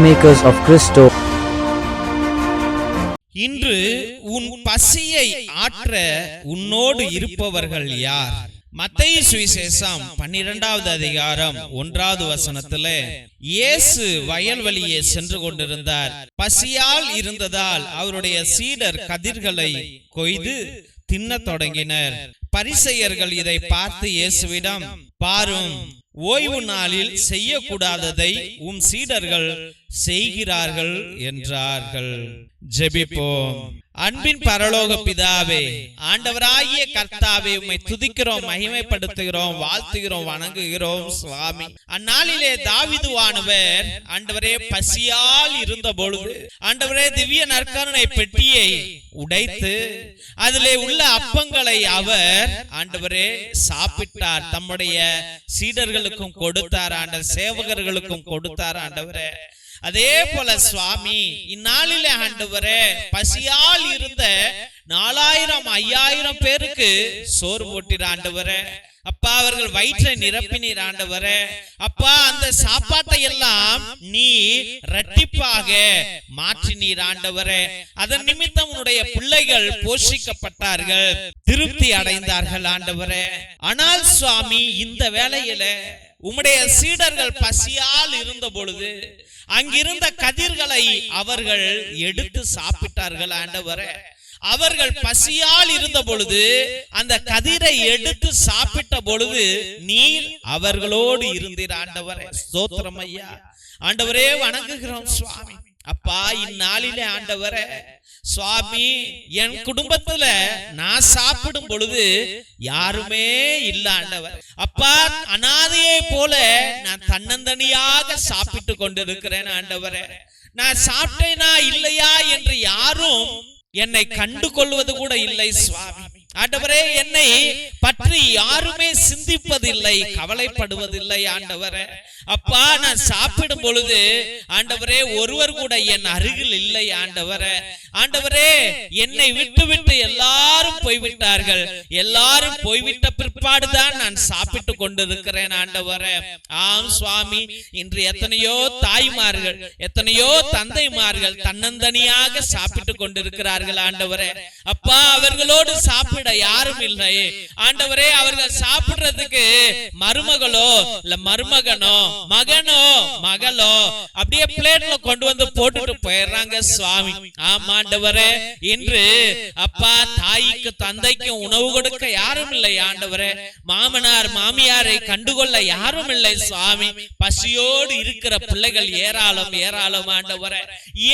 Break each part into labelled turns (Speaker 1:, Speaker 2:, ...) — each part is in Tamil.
Speaker 1: peacemakers of Christo.
Speaker 2: இன்று உன் பசியை ஆற்ற உன்னோடு இருப்பவர்கள் யார்? மத்திய சுவிசேஷம் பன்னிரெண்டாவது அதிகாரம் ஒன்றாவது வசனத்துல இயேசு வயல்வெளியே சென்று கொண்டிருந்தார். பசியால் இருந்ததால் அவருடைய சீடர் கதிர்களை கொய்து தின்னத் தொடங்கினர். பரிசெயர்கள் இதை பார்த்து இயேசுவிடம் பாரும் ஓய்வு நாளில் செய்யக்கூடாததை உம் சீடர்கள் செய்கிறார்கள் என்றார்கள். ஜெபிப்போம் அன்பின் பரலோக பிதாவே ஆண்டவராகிய கர்த்தாவே உம்மை துதிக்கிறோம் மகிமைப்படுத்துகிறோம் வாழ்த்துகிறோம் வணங்குகிறோம் சுவாமி அந்நாளிலே தாவிதுவானவர் ஆண்டவரே பசியால் இருந்த பொழுது ஆண்டவரே திவ்ய நற்கருணை பெட்டியை உடைத்து அதிலே உள்ள அப்பங்களை அவர் ஆண்டவரே சாப்பிட்டார் தம்முடைய சீடர்களுக்கும் கொடுத்தார் ஆண்டவர் சேவகர்களுக்கும் கொடுத்தார் ஆண்டவரே அதே போல சுவாமி இந்நாளிலே ஆண்டவரே பசியால் இருந்த நாலாயிரம் ஐயாயிரம் பேருக்கு சோறு போட்டிற ஆண்டவரே. அப்பா அவர்கள் வயிற்றை நிரப்பினீர் ஆண்டவரே. அப்பா அந்த சாப்பாட்டை எல்லாம் நீ இரட்டிப்பாக மாற்றினீர் ஆண்டவரே. அதன் நிமித்தம் உன்னுடைய பிள்ளைகள் போஷிக்கப்பட்டார்கள் திருப்தி அடைந்தார்கள் ஆண்டவரே. ஆனால் சுவாமி இந்த வேளையில உம்முடைய சீடர்கள் பசியால் இருந்த பொழுது அங்கிருந்த கதிர்களை அவர்கள் எடுத்து சாப்பிட்டார்கள் ஆண்டவரே. அவர்கள் பசியால் இருந்த பொழுது அந்த கதிரை எடுத்து சாப்பிட்ட பொழுது நீர் அவர்களோடு இருந்தீர் ஆண்டவரே. ஸ்தோத்திரம் ஐயா. ஆண்டவரே வணங்குகிறோம் சுவாமி. அப்பா இந்நாளிலே ஆண்டவரே சுவாமி என் குடும்பத்துல நான் சாப்பிடும் பொழுது யாருமே இல்ல ஆண்டவர். அப்பா அனாதையை போல நான் தன்னந்தனியாக சாப்பிட்டு கொண்டிருக்கிறேன் ஆண்டவரே. நான் சாப்பிட்டேனா இல்லையா என்று யாரும் என்னை கண்டு கொள்வது கூட இல்லை சுவாமி. ஆண்டவரே என்னை பற்றி யாருமே சிந்திப்பதில்லை கவலைப்படுவதில்லை ஆண்டவரே. அப்பா நான் சாப்பிடும் பொழுது ஆண்டவரே ஒருவர் கூட என் அருகில் இல்லை ஆண்டவரே. ஆண்டவரே. என்னை விட்டு விட்டு எல்லாரும் போய்விட்டார்கள். எல்லாரும் போய்விட்ட பிற்பாடுதான் நான் சாப்பிட்டு கொண்டிருக்கிறேன் ஆண்டவரே. ஆம் சுவாமி. இன்று எத்தனையோ தாய்மார்கள் எத்தனையோ தந்தைமார்கள் தன்னந்தனியாக சாப்பிட்டு கொண்டிருக்கிறார்கள் ஆண்டவரே. அப்பா அவர்களோடு சாப்பிட யாரும் இல்லை. ஆண்டவரே அவர்கள் சாப்பிடுறதுக்கு மருமகளோ இல்ல மருமகனோ மகனோ மகளோ அப்படியே பிளேட்ல கொண்டு வந்து போட்டுட்டு போயிடுறாங்க சுவாமி. ஆமாண்டவரே இன்று அப்பா தாய்க்கு தந்தைக்கும் உணவு கொடுக்க யாரும் இல்லை ஆண்டவரே. மாமனார் மாமியாரை கண்டுகொள்ள யாரும் இல்லை சுவாமி. பசியோடு இருக்கிற பிள்ளைகள் ஏராளம் ஏராளம் ஆண்டவரே.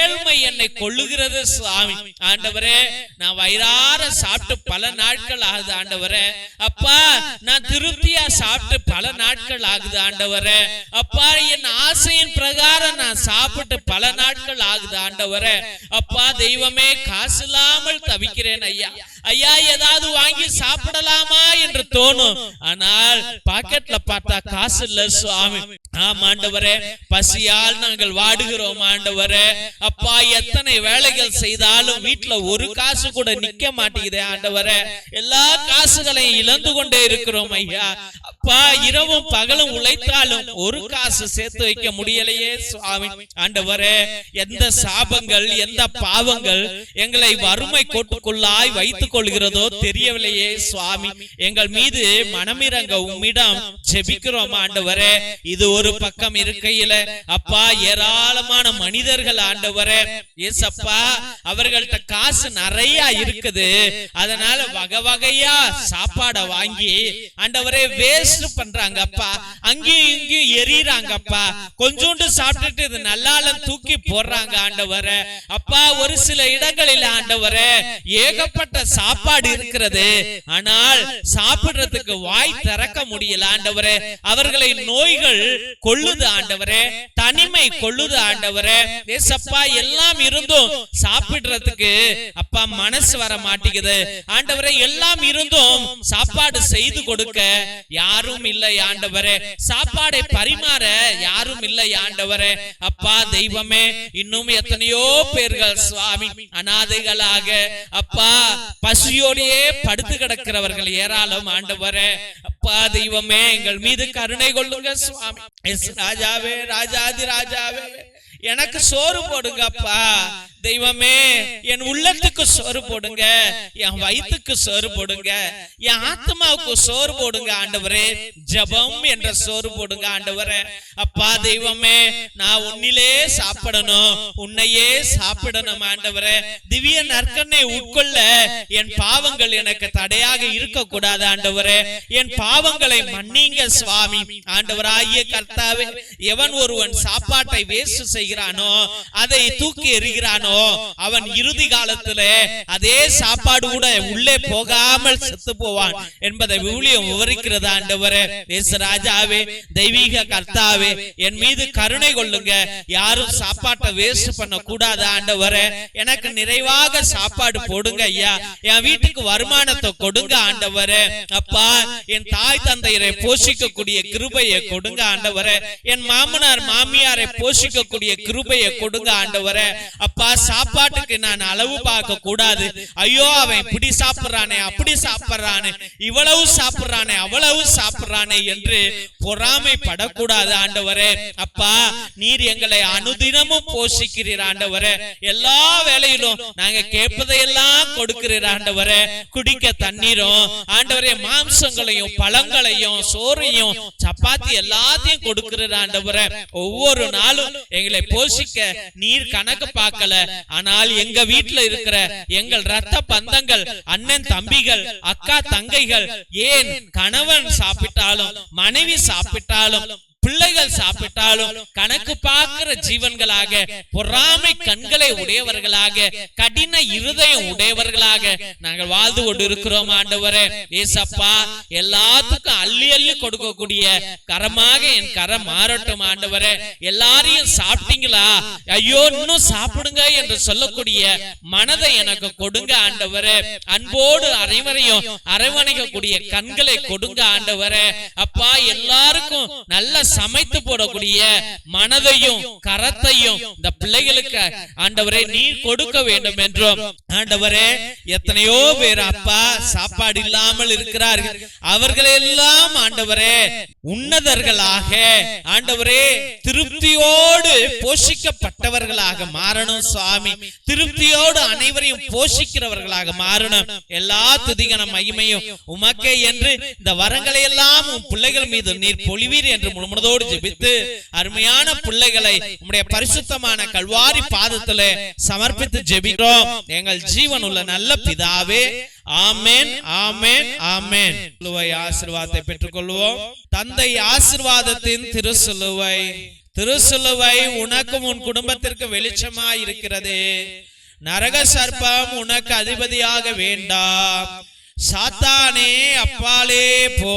Speaker 2: ஏழ்மை என்னை கொள்ளுகிறது சுவாமி. ஆண்டவரே நான் வயிறார சாப்பிட்டு பல நாட்கள் ஆகுது ஆண்டவரே. அப்பா நான் திருப்தியா சாப்பிட்டு பல நாட்கள் ஆகுது ஆண்டவரே. அப்பா என் ஆசையின் பிரகாரம் நான் சாப்பிட்டு பல நாட்கள் ஆகுது ஆண்டவரே. அப்பா தெய்வமே காசு இல்லாமல் தவிக்கிறேன் ஐயா. ஐயா ஏதாவது வாங்கி சாப்பிடலாமா என்று தோணும். ஆனால் பாக்கெட்ல பார்த்தா காசு இல்ல சுவாமி. ஆம் ஆண்டவரே பசியால் நாங்கள் வாடுகிறோம் ஆண்டவரே. அப்பா எத்தனை வேலைகள் செய்தாலும் வீட்டுல ஒரு காசு கூட நிக்க மாட்டேங்குதே ஆண்டவரே. எல்லா காசுகளையும் இழந்து கொண்டே இருக்கிறோம் ஐயா. அப்பா இரவும் பகலும் உழைத்தாலும் ஒரு காசு சேர்த்து வைக்க முடியலையே சுவாமி. ஆண்டவரே எந்த சாபங்கள் எந்த பாவங்கள் எங்களை வறுமை கோட்டுக்குள்ளாய் வைத்துக் கொள்கிறதோ தெரியவில்லையே சுவாமி. எங்கள் மீது மனமிறங்க உம்மிடம் ஜெபிக்கிறோம் ஆண்டவரே. இது ஒரு பக்கம் இருக்கையில அப்பா ஏராளமான மனிதர்கள் ஆண்டவரே. ஏசப்பா அவர்கள்ட்ட காசு நிறைய இருக்குது. அதனால வகை வகையா சாப்பாட வாங்கி ஆண்டவரே வேஸ்ட் பண்றாங்க அப்பா அங்கேயும் இங்கேயும் எரியறாங்கப்பா கொஞ்சோண்டு சாப்பிட்டுட்டு இது நல்லால தூக்கி போடுறாங்க ஆண்டவரே. அப்பா ஒரு சில இடங்களில் ஆண்டவரே ஏகப்பட்ட சாப்பாடு இருக்கிறது. ஆனால் சாப்பிடுறதுக்கு வாய் திறக்க முடியல ஆண்டவரே. அவர்களை நோய்கள் கொள்ளுது ஆண்டவரே. தனிமை கொள்ளுது ஆண்டவரே. ஏசப்பா எல்லாம் இருந்தும் சாப்பிடுறதுக்கு அப்பா மனசு வர மாட்டேங்குது ஆண்டவரே எல்லாம் இருந்தும் சாப்பாடு செய்து கொடுக்க யார் யாரும் இல்லை ஆண்டவரே. சாப்பாடை பரிமாற யாரும் இல்லை ஆண்டவரே. அப்பா தெய்வமே இன்னும் எத்தனையோ பேர்கள் சுவாமி அனாதைகளாக அப்பா பசியோடையே படுத்து கிடக்கிறவர்கள் ஏராளம் ஆண்டவரே. அப்பா தெய்வமே எங்கள் மீது கருணை கொள்ளுங்க சுவாமி. எஸ் ராஜாவே ராஜாதி ராஜாவே. எனக்கு சோறு போடுங்கப்பா தெய்வமே என் உள்ளத்துக்கு சோறு போடுங்க என் வயிற்றுக்கு சோறு போடுங்க என் ஆத்மாவுக்கு சோறு போடுங்க ஆண்டவரே. ஜெபம் என்ற சோறு போடுங்க ஆண்டவரே. அப்பா தெய்வமே நான் உன்னிலே சாப்பிடணும் உன்னையே சாப்பிடணும் ஆண்டவரே. திவ்ய நற்கண்ணை உட்கொள்ள என் பாவங்கள் எனக்கு தடையாக இருக்க கூடாது ஆண்டவரே. என் பாவங்களை மன்னிங்க சுவாமி. ஆண்டவராகிய கர்த்தாவே எவன் ஒருவன் சாப்பாட்டை வேஸ்ட் செய்கிறானோ அதை தூக்கி எறிகிறானோ அவன் இறுதி காலத்திலே அதே சாப்பாடு கூட உள்ளே போகாமல் செத்து போவான் என்பதை விவிலியம் விவரிக்கிறது ஆண்டவரே. ராஜாவே தெய்வீக கர்த்தாவே என் மீது கருணை கொள்ளுங்க. யாரும் சாப்பாட்டை வேஸ்ட் பண்ண கூடாது ஆண்டவரே. எனக்கு நிறைவாக சாப்பாடு போடுங்க ஐயா. என் வீட்டுக்கு வருமானத்தை கொடுங்க ஆண்டவரே. அப்பா என் தாய் தந்தையரை போஷிக்கக்கூடிய கிருபையை கொடுங்க ஆண்டவரே. என் மாமனார் மாமியாரை போஷிக்கக்கூடிய கிருபையை கொடுங்க ஆண்டவரே. அப்பா சாப்பாட்டுக்கு நான் அளவு பார்க்க கூடாது. ஐயோ அவன் இப்படி சாப்பிடுறானே அப்படி சாப்பிடுறானே இவ்வளவு சாப்பிடுறானே அவ்வளவு சாப்பிடுறானே என்று பொறாமைப்படக்கூடாது ஆண்டவரே. அப்பா நீர் எங்களை அனுதினமும் போஷிக்கிறீர் ஆண்டவரே. எல்லா வேலையிலும் நாங்க கேட்பதையெல்லாம் கொடுக்கிறீர் ஆண்டவரே. குடிக்க தண்ணீரும் ஆண்டவரே மாம்சங்களையும் பழங்களையும் சோறையும் சப்பாத்தி எல்லாத்தையும் கொடுக்கிறார் ஆண்டவரே. ஒவ்வொரு நாளும் எங்களை போஷிக்க நீர் கணக்கு பார்க்கல. ஆனால் எங்க வீட்டுல இருக்கிற எங்கள் ரத்த பந்தங்கள் அண்ணன் தம்பிகள் அக்கா தங்கைகள் ஏன் கணவன் சாப்பிட்டாலும் மனைவி சாப்பிட்டாலும் பிள்ளைகள் சாப்பிட்டாலும் கணக்கு பார்க்கிற ஜீவன்களாக பொறாமை கண்களை உடையவர்களாக கடின இருதயம் உடையவர்களாக நாங்கள் வாழ்ந்து கொண்டு இருக்கிறோம் ஆண்டவரே. ஏசப்பா எல்லாத்துக்கும் அள்ளி அள்ளி கொடுக்கக்கூடிய கரமாக என் கரம் மாறட்டும் ஆண்டவரே. எல்லாரையும் சாப்பிட்டீங்களா? ஐயோ இன்னும் சாப்பிடுங்க என்று சொல்லக்கூடிய மனதை எனக்கு கொடுங்க ஆண்டவரே. அன்போடு அனைவரையும் அரவணைக்கக்கூடிய கண்களை கொடுங்க ஆண்டவரே. அப்பா எல்லாருக்கும் நல்ல சமைத்து போடக்கூடிய மனதையும் கரத்தையும் இந்த பிள்ளைகளுக்கு ஆண்டவரே நீ கொடுக்க வேண்டும் என்றும் ஆண்டவரே எத்தனையோ பேர் அப்பா சாப்பாடு இல்லாமல் இருக்கிறார்கள். அவர்களெல்லாம் ஆண்டவரே உன்னதர்களாக ஆண்டவரே திருப்தியோடு போஷிக்கப்பட்டவர்களாக மாறணும் சுவாமி. திருப்தியோடு அனைவரையும் போஷிக்கிறவர்களாக மாறணும். எல்லா துதிகன மகிமையும் உமக்கே என்று இந்த வரங்களை எல்லாம் உன் பிள்ளைகள் மீது நீர் பொழிவீர் என்று மனதோடு ஜெபித்து அருமையான பிள்ளைகளை உம்முடைய பரிசுத்தமான கல்வாரி பாதத்துல சமர்ப்பித்து ஜெபிக்கிறோம். எங்கள் ஜீவன் உள்ள நல்ல பிதாவே ஆமேன் ஆமேன் ஆமேன். சிலுவை ஆசீர்வாதத்தை பெற்றுக்கொள்வோம். தந்தை ஆசீர்வாதத்தின் திருசிலுவை திருசிலுவை உனக்கும் உன் குடும்பத்திற்கு வெளிச்சமா இருக்கிறதே நரக சர்ப்பம் உனக்கு அதிபதியாக வேண்டாம். சாத்தானே அப்பாலே போ.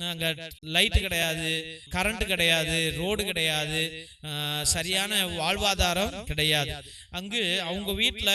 Speaker 2: அங்க லைட் கிடையாது கரண்ட் கிடையாது ரோடு கிடையாது சரியான வாழ்வாதாரம் கிடையாது. அங்கு அவங்க வீட்டில்